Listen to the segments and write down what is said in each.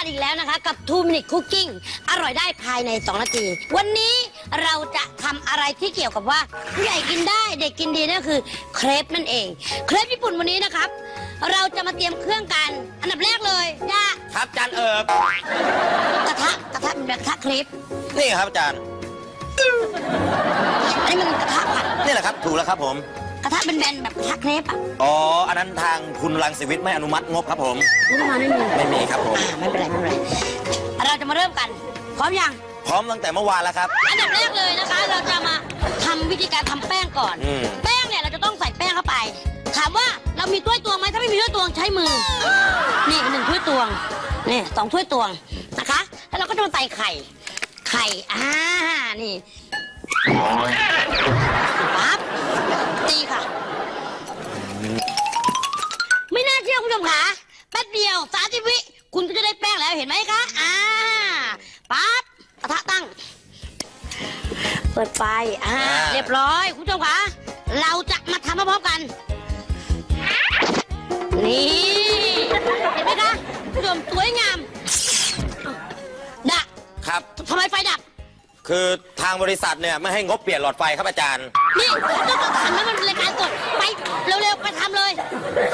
กันอีกแล้วนะคะ กับ 2 minute cooking อร่อยได้ภายใน 2 นาที วันนี้เราจะทำอะไรที่เกี่ยวกับว่าผู้ใหญ่กินได้เด็กกินดีนั่นคือเครปนั่นเอง เครปญี่ปุ่นวันนี้นะครับ เราจะมาเตรียมเครื่องกัน อันดับแรกเลยย่าครับจานเอิบกระทะกระทะเป็นแบบกระทะเครปนี่ครับอาจารย์อันนี้มันกระทะผัดนี่แหละครับ ถูกแล้วครับผม กระทะเป็นแบนๆแบบกระทะเครปอะอ๋อ อันนั้นทางคุณรังสิวิทย์ไม่อนุมัติงบครับผม นี่ประมาณไม่มีไม่มีครับผม อ่าไม่เป็นไรไม่เป็นไรเราจะมาเริ่มกัน พร้อมยัง พร้อมตั้งแต่เมื่อวานแล้วครับ อันดับแรกเลยนะคะ เราจะมาทำวิธีการทำแป้งก่อน อืม แป้งเนี่ยเราจะต้องใส่แป้งเข้าไป ถามว่าเรามีถ้วยตวงไหมถ้าไม่มีถ้วยตวงใช้มือ นี่หนึ่งถ้วยตวง นี่สองถ้วยตวงนะคะ แล้วเราก็จะมาใส่ไข่ ไข่ อ่า นี่ปั๊บ ตีค่ะ ไม่น่าเชื่อคุณผู้ชมค่ะแป๊บเดียวสาธิวิคุณก็จะได้แป้งแล้วเห็นไหมคะ อ่าปั๊บกระทะตั้ง เปิดไฟ อ่าอ่าเรียบร้อย คุณผู้ชมคะเราจะมาทำพร้อมๆกัน นี่ เห็นไหมคะ คุณผู้ชมสวยงาม ดับครับ ทำไมไฟดับ คือทางบริษัทเนี่ยไม่ให้งบเปลี่ยนหลอดไฟครับอาจารย์นี่ต้องต้องทำนะมันเป็นรายการสดไปเร็วๆไปทำเลย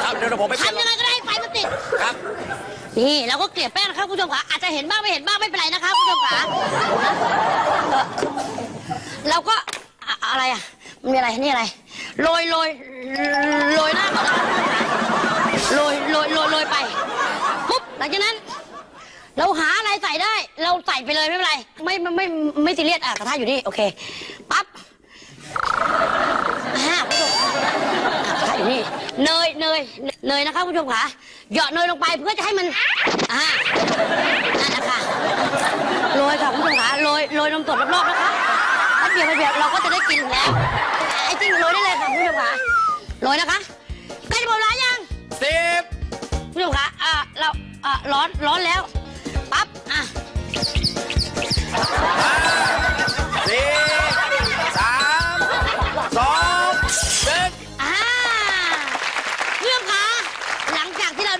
ครับเดี๋ยวผมไปเปลี่ยนทำยังไงก็ได้ให้ไฟมันติดครับ นี่เราก็เกลี่ยแป้งนะครับคุณผู้ชมค่ะอาจจะเห็นบ้างไม่เห็นบ้างไม่เป็นไรนะครับคุณผู้ชมค่ะเอ่อเราก็อะอะไรอะมันมีอะไรนี่อะไรโรยโรยโรยหน้าก่อนนะครับโรยโรยโรยโรยไปปุ๊บหลังจากนั้น เราหาอะไรใส่ได้ เราใส่ไปเลยไม่เป็นไร ไม่ไม่ไม่ไม่ซีเรียสอะกระทะอยู่นี่โอเคปั๊บอ่าคุณผู้ชมอะกระทะอยู่นี่เนยเนยเนยนะคะคุณผู้ชมค่ะเหยาะเนยลงไปเพื่อจะให้มันอ่านั่นนะคะโรยค่ะคุณผู้ชมค่ะโรยโรยนมสดรอบๆนะคะแป๊บเดียวแป๊บเดียวเราก็จะได้กินแล้วไอ้จริงโรยได้เลยค่ะคุณผู้ชมค่ะโรยนะคะใกล้จะหมดเวลายังสิบคุณผู้ชมค่ะอ่าเราอ่าร้อนร้อนแล้ว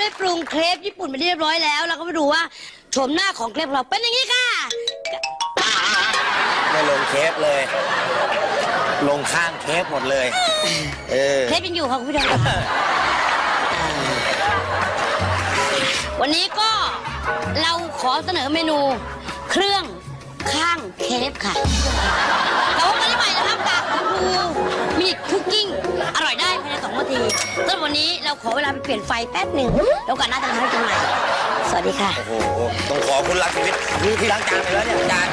ได้ปรุงเครปญี่ปุ่นไปเรียบร้อยแล้ว เราก็มาดูว่าโฉมหน้าของเครปของเราเป็นอย่างนี้ค่ะ ไม่ลงเคฟเลย ลงข้างเคฟหมดเลย เออ เครปยังอยู่ค่ะคุณผู้ชมค่ะวันนี้ก็เราขอเสนอเมนูเครื่องข้างเครปค่ะเราพบกันได้ใหม่นะครับกับครูมินิคุกกิ้ง นาทีสำหรับวันนี้เราขอเวลาไปเปลี่ยนไฟแป๊บหนึ่งแล้วกันหน้าจะมาให้กันใหม่สวัสดีค่ะ โอ้โห ต้องขอคุณรักชีวิทย์ที่ล้างจานไปแล้วเนี่ยจาน